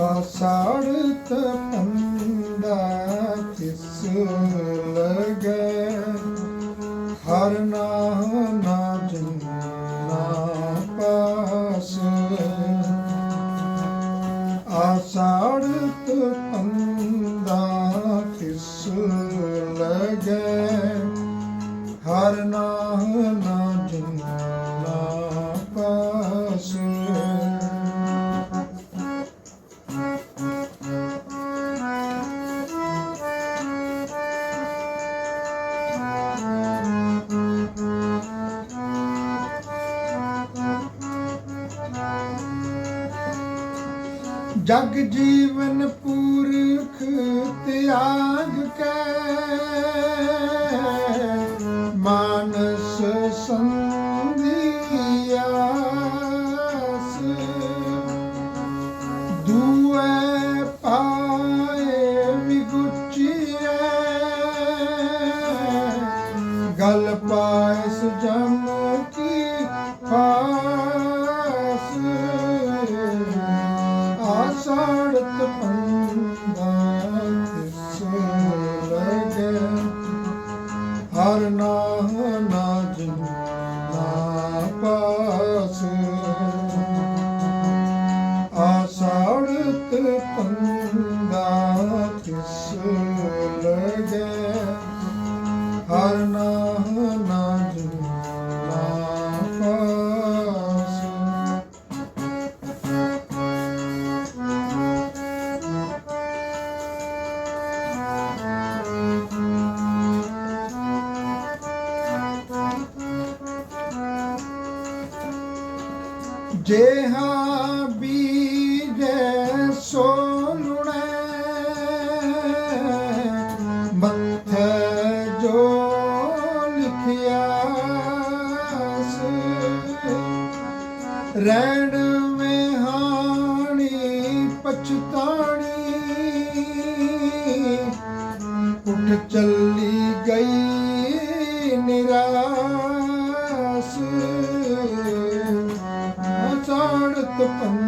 ਆਸਾੜਤ ਪੰਦਾ ਕਿਸ ਲਗੈ? ਹਰ ਨਾਮ ਨਾ ਜਨਾ ਪਾਸ। ਆਸਾੜਤ ਪੰਦਾ ਕਿਸ ਲਗੈ? ਹਰ ਨਾਮ ਜਗ ਜੀਵਨ ਪੂਰਖ ਤਿਆਗ ਕੇ। ਮਾਨਸ ਸੰਧਿਆਸ ਦੁਐ ਪਾਏ ਵਿਗੁਚੀਐ। ਗਲ ਪਾਇਸ ਜਮ ਆਸੜਤ ਪੰਦਾ ਤਿਸ ਲਗੈ ਹਰ ਨਾਮ ਨਾ ਜਨ ਪਾਸ ਜੇਹਾ ਬੀਜੈ ਸੋ ਲੁਣੈ ਮੱਥੇ ਜੋ ਲਿਖਿਆ ਰੈਣ ਵਿਹਾਣੀ ਪਛਤਾਣੀ ਉੱਠ ਚੱਲੀ ਗਈ ਨਿਰਾਸ। ਅਚਾੜਤ ਪੰਦਾ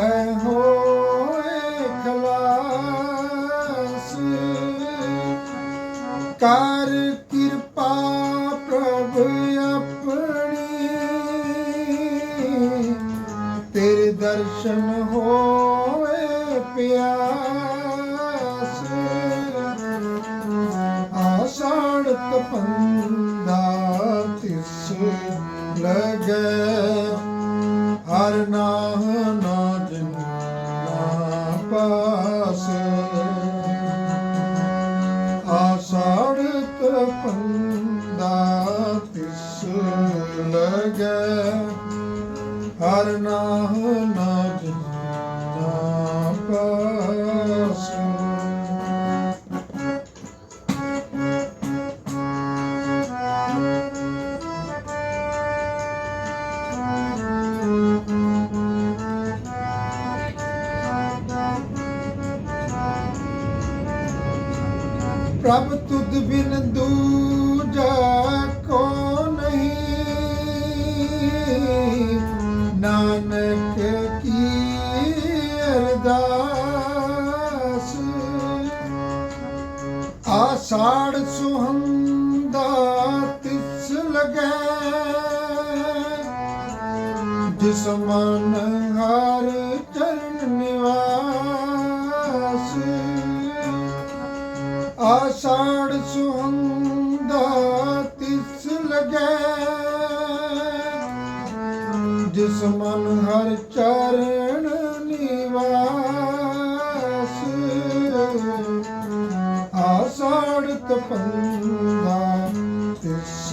ਹੈ ਹੋਏ ਖਲਾਸ। ਕਰ ਕਿਰਪਾ ਪ੍ਰਭ ਆਪਣੀ। ਤੇਰੇ ਦਰਸ਼ਨ ਹੋਏ ਪਿਆਸ। ਆਸਾਨ ਤਪੰਦਾ ਤਿਸ ਲਗੈ। ਪੰਦਾ ਤਿਸ ਲਗੈ ਹਰ ਨਾਮ ਨਾ ਜਨ ਨਾ ਪ੍ਰਭ ਤੁਧ ਬਿਨ ਦੂਜਾ ਕੋ ਨਹੀਂ। ਨਾਨਕ ਕੀ ਅਰਦਾਸ। ਆਸਾੜ ਸੁਹੰਦਾ ਤਿਸ ਲਗੈ। ਜਿਸ ਮਨ ਹਰ ਚਰਨ ਨਿਵਾਸ। ਆਸਾੜ ਸੁਹੰਦਾ ਤਿਸ ਲਗੈ। ਜਿਸ ਮਨ ਹਰ ਚਰਨ ਨਿਵਾਸ। ਆਸਾੜ ਤਪੰਦਾ ਤਿਸ